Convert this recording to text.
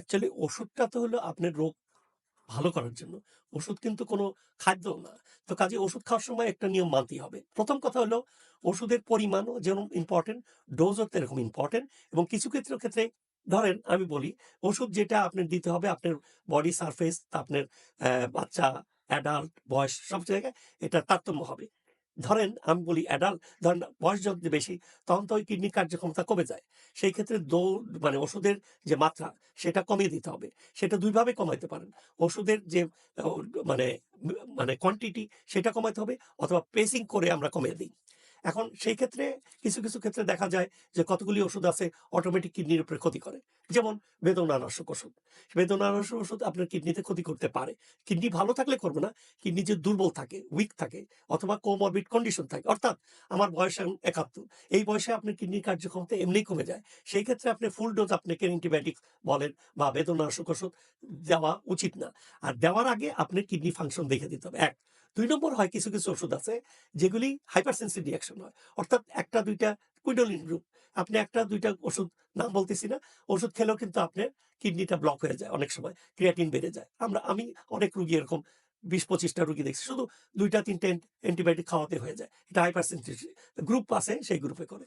Actually ওষুধটা তো হলো আপনার রোগ ভালো করার জন্য। ওষুধ কিন্তু কোনো খাদ্য না। তো কাজে ওষুধ খাওয়ার সময় একটা নিয়ম মানতেই হবে। প্রথম কথা হলো ওষুধের পরিমাণও যেমন ইম্পর্টেন্ট ডোজও তেরকম ইম্পর্টেন্ট এবং কিছু ক্ষেত্র ক্ষেত্রে ধরেন আমি বলি ওষুধ যেটা আপনার দিতে হবে আপনার বডি সারফেস, আপনার বাচ্চা, অ্যাডাল্ট, বয়স সব জায়গায় এটা তারতম্য হবে। ধরেন আমি বলি অ্যাডাল্ট ধরেন বয়স যখন বেশি, তখন তো ওই কিডনির কার্যক্ষমতা কমে যায়। সেই ক্ষেত্রে দৌড় মানে ওষুধের যে মাত্রা, সেটা কমিয়ে দিতে হবে। সেটা দুইভাবে কমাইতে পারেন। ওষুধের যে মানে মানে কোয়ান্টিটি সেটা কমাইতে হবে অথবা পেসিং করে আমরা কমিয়ে দিই। এখন সেই ক্ষেত্রে কিছু, কিছু ক্ষেত্রে দেখা যায় যে কতগুলি ওষুধ আছে অটোমেটিক কিডনির উপরে ক্ষতি করে। যেমন বেদনানাশক ওষুধ। বেদনানাশক ওষুধ আপনার কিডনিতে ক্ষতি করতে পারে। কিডনি ভালো থাকলে করবে না। কিডনি যদি দুর্বল থাকে, উইক থাকে অথবা কোমরবিড কন্ডিশন থাকে। অর্থাৎ আমার বয়স এখন ৭১ এই বয়সে আপনার কিডনির কার্যক্ষমতা এমনিই কমে যায়। সেই ক্ষেত্রে আপনি ফুল ডোজ আপনাকে অ্যান্টিবায়োটিক বলেন বা বেদনানাশক ওষুধ দেওয়া উচিত না। আর দেওয়ার আগে আপনার কিডনি ফাংশন দেখে দিতে হবে ১ ২ নম্বর হয় কিছু, কিছু ওষুধ আছে যেগুলি হাইপার সেনসিটিভ রিঅ্যাকশন হয়। অর্থাৎ ১ টা ২ টা গ্রুপ। আপনি ১ টা ২ টা ওষুধ নাম বলতেছি না। ওষুধ খেলেও কিন্তু আপনার কিডনিটা ব্লক হয়ে যায় অনেক সময়। ক্রিয়াটিন বেড়ে যায়। আমরা আমি অনেক রুগী এরকম ২০-২৫ টা রোগী দেখছি। শুধু দুইটা তিনটে অ্যান্টিবায়োটিক খাওয়াতে হয়ে যায়। এটা হাইপার সেনসিটিভ গ্রুপ আছে সেই গ্রুপে করে।